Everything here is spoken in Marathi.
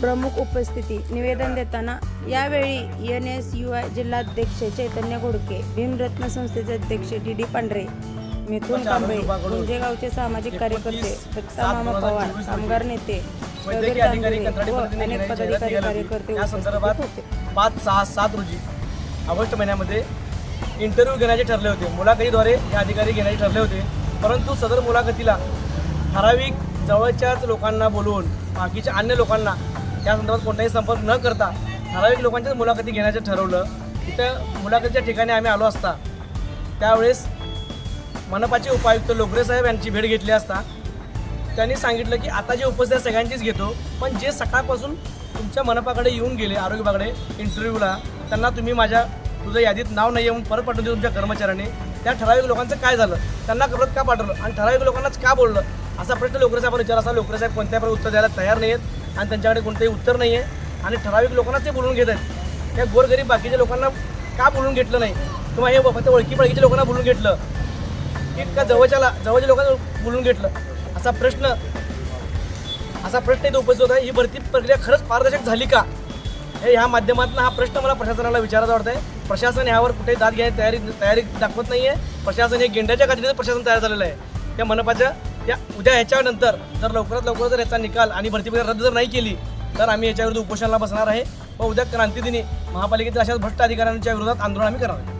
प्रमुख उपस्थिती निवेदन देताना यावेळी एन एस यू आय जिल्हाध्यक्ष चैतन्य घोडके भीमरत्न संस्थेचे अध्यक्ष डी डी पांढरे मिथुन कांबळे गुंजेगावचे सामाजिक कार्यकर्ते दत्ता मामा पवार कामगार नेते अनेक पदाधिकारी कार्यकर्ते होते. पाच सहा सात रोजी ऑगस्ट महिन्यामध्ये इंटरव्ह्यू घेण्याचे ठरले होते. मुलाखतीद्वारे हे अधिकारी घेण्याचे ठरले होते. परंतु सदर मुलाखतीला ठराविक जवळच्याच लोकांना बोलवून बाकीच्या अन्य लोकांना त्या संदर्भात कोणताही संपर्क न करता ठराविक लोकांच्याच मुलाखती घेण्याचं ठरवलं. तिथं मुलाखतीच्या ठिकाणी आम्ही आलो असता. त्यावेळेस मनपाचे उपायुक्त लोकरे साहेब यांची भेट घेतली असता. त्यांनी सांगितलं की आता जे उपस्थित आहे सगळ्यांचीच घेतो. पण जे सकाळपासून तुमच्या मनपाकडे येऊन गेले आरोग्य विभागाकडे इंटरव्ह्यूला त्यांना तुम्ही माझ्या तुझं यादीत नाव नाही येऊन परत पाठवून दिलं तुमच्या कर्मचाऱ्यांनी. त्या ठराविक लोकांचं काय झालं? त्यांना परत का पाठवलं? आणि ठराविक लोकांनाच का बोललं? असा प्रश्न लोकरे साहेबांना विचार असा लोकरे साहेब कोणत्या प्रकारे उत्तर द्यायला तयार नाही आहेत आणि त्यांच्याकडे कोणतंही उत्तर नाही आहे आणि ठराविक लोकांना ते बोलून घेत आहेत. त्या गोरगरीब बाकीच्या लोकांना का बोलून घेतलं नाही? किंवा हे फक्त ओळखी पळखीच्या लोकांना बोलून घेतलं. की का जवळच्याला जवळच्या लोकांना बोलून घेतलं. असा प्रश्न असा प्रश्न इथे उपस्थित होता ही भरती प्रक्रिया खरंच पारदर्शक झाली का? हे ह्या माध्यमातून हा प्रश्न मला प्रशासनाला विचारायचा आहे प्रशासन ह्यावर कुठेही दाद घ्यायची तयारी तयारी दाखवत नाही आहे प्रशासन हे गेंड्याच्या काठीचं प्रशासन तयार झालेलं आहे. त्या मनपाच्या त्या उद्या ह्याच्यानंतर जर लवकरात लवकर जर याचा निकाल आणि भरती रद्द जर नाही केली तर आम्ही याच्याविरुद्ध उपोषणाला बसणार आहे. व उद्या क्रांतीदिनी महापालिकेतील अशाच भ्रष्ट अधिकाऱ्यांच्या विरोधात आंदोलन आम्ही करणार आहे